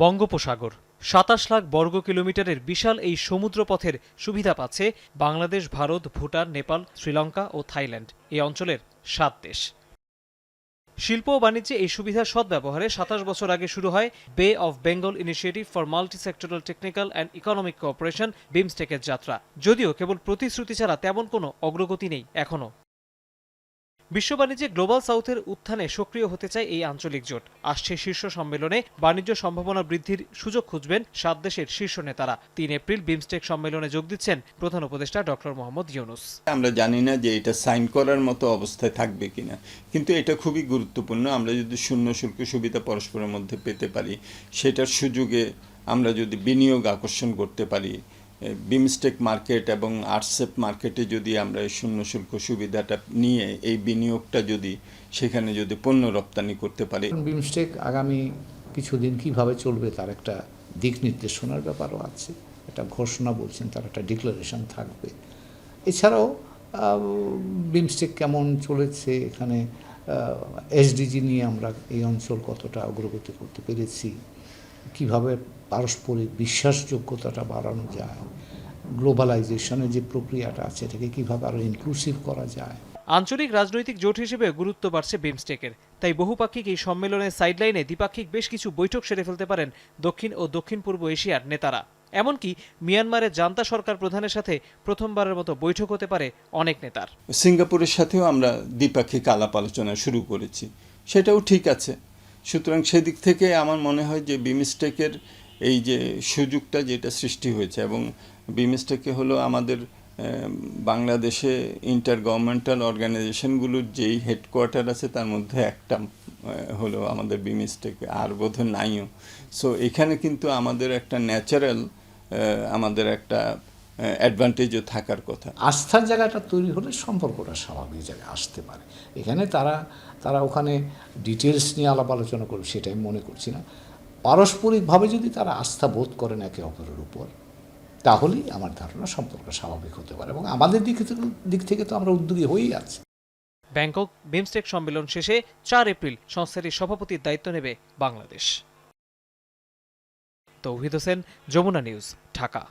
বঙ্গোপসাগর। সাতাশ লাখ বর্গ কিলোমিটারের বিশাল এই সমুদ্রপথের সুবিধা পাচ্ছে বাংলাদেশ, ভারত, ভুটান, নেপাল, শ্রীলঙ্কা ও থাইল্যান্ড। এই অঞ্চলের সাত দেশ। শিল্প ও বাণিজ্যে এই সুবিধার সদ্ব্যবহারে সাতাশ বছর আগে শুরু হয় bay of Bengal initiative for multi sectoral technical and economic cooperation বিমস্টেকের যাত্রা। যদিও কেবল প্রতিশ্রুতি ছাড়া তেমন কোনো অগ্রগতি নেই এখনও। বিশ্ব বাণিজ্যে গ্লোবাল সাউথের উত্থানে সক্রিয় হতে চায় এই আঞ্চলিক জোট। আসছে শীর্ষ সম্মেলনে বাণিজ্য সম্ভাবনা বৃদ্ধির সুযোগ খুঁজবেন সাত দেশের শীর্ষ নেতারা। তিন এপ্রিল বিমস্টেক সম্মেলনে যোগ দিচ্ছেন প্রধান উপদেষ্টা ডক্টর মোহাম্মদ ইউনুস। আমরা জানি না যে এটা সাইন করার মতো অবস্থায় থাকবে কিনা। কিন্তু এটা খুবই গুরুত্বপূর্ণ। আমরা যদি শূন্য শুল্ক সুবিধা পরস্পরের মধ্যে পেতে পারি, সেটার সুযোগে আমরা যদি বিনিয়োগ আকর্ষণ করতে পারি বিমস্টেক মার্কেট এবং আর্টসেপ মার্কেটে যদি আমরা এই শূন্য শুল্ক সুবিধাটা নিয়ে এই বিনিয়োগটা যদি সেখানে যদি পণ্য রপ্তানি করতে পারি। বিমস্টেক আগামী কিছুদিন কীভাবে চলবে তার একটা দিক নির্দেশনার ব্যাপারও আছে। একটা ঘোষণা বলছেন, তার একটা ডিক্লারেশন থাকবে। এছাড়াও বিমস্টেক কেমন চলেছে? এখানে এসডিজি নিয়ে আমরা এই অঞ্চল কতটা অগ্রগতি করতে পেরেছি? কীভাবে পারস্পরিক বিশ্বাসযোগ্যতাটা বাড়ানো যায় গ্লোবালাইজেশনের যে প্রক্রিয়াটা আছে এটাকে কীভাবে আরও ইনক্লুসিভ করা যায়। আঞ্চলিক রাজনৈতিক জোট হিসেবে গুরুত্ব বাড়ছে বিমস্টেকের। তাই বহুপাক্ষিক এই সম্মেলনের সাইডলাইনে দ্বিপাক্ষিক বেশ কিছু বৈঠক সেরে ফেলতে পারেন দক্ষিণ ও দক্ষিণ পূর্ব এশিয়ার নেতারা। এমনকি মিয়ানমারের জান্তা সরকার প্রধানের সাথে প্রথমবারের মতো বৈঠক হতে পারে অনেক নেতার। সিঙ্গাপুরের সাথেও আমরা দ্বিপাক্ষিক আলাপ আলোচনা শুরু করেছি। সেটাও ঠিক আছে। সুতরাং সেদিক থেকে আমার মনে হয় যে বিমস্টেকের এই যে সুযোগটা যেটা সৃষ্টি হয়েছে এবং বিমস্টেকে হলো আমাদের বাংলাদেশে ইন্টার গভর্নমেন্টাল অর্গানাইজেশনগুলোর যেই হেডকোয়ার্টার আছে তার মধ্যে একটা হলো আমাদের বিমস্টেক, আর বোধহয় নাইও। সো এখানে কিন্তু আমাদের একটা ন্যাচারাল আমাদের একটা অ্যাডভান্টেজও থাকার কথা। আস্থার জায়গাটা তৈরি হলে সম্পর্কটা স্বাভাবিক জায়গায় আসতে পারে। এখানে তারা তারা ওখানে ডিটেলস নিয়ে আলাপ আলোচনা করবে সেটা আমি মনে করছি না। পারস্পরিকভাবে যদি তারা আস্থা বোধ করেন একে অপরের উপর তাহলেই আমার ধারণা সম্পর্ক স্বাভাবিক হতে পারে এবং আমাদের দিক থেকে দিক থেকে তো আমরা উদ্যোগী হয়েই আছি। ব্যাংকক বিমস্টেক সম্মেলন শেষে চার এপ্রিল সংস্থাটির সভাপতির দায়িত্ব নেবে বাংলাদেশ। তৌহিদ হোসেন যমুনা নিউজ ঢাকা।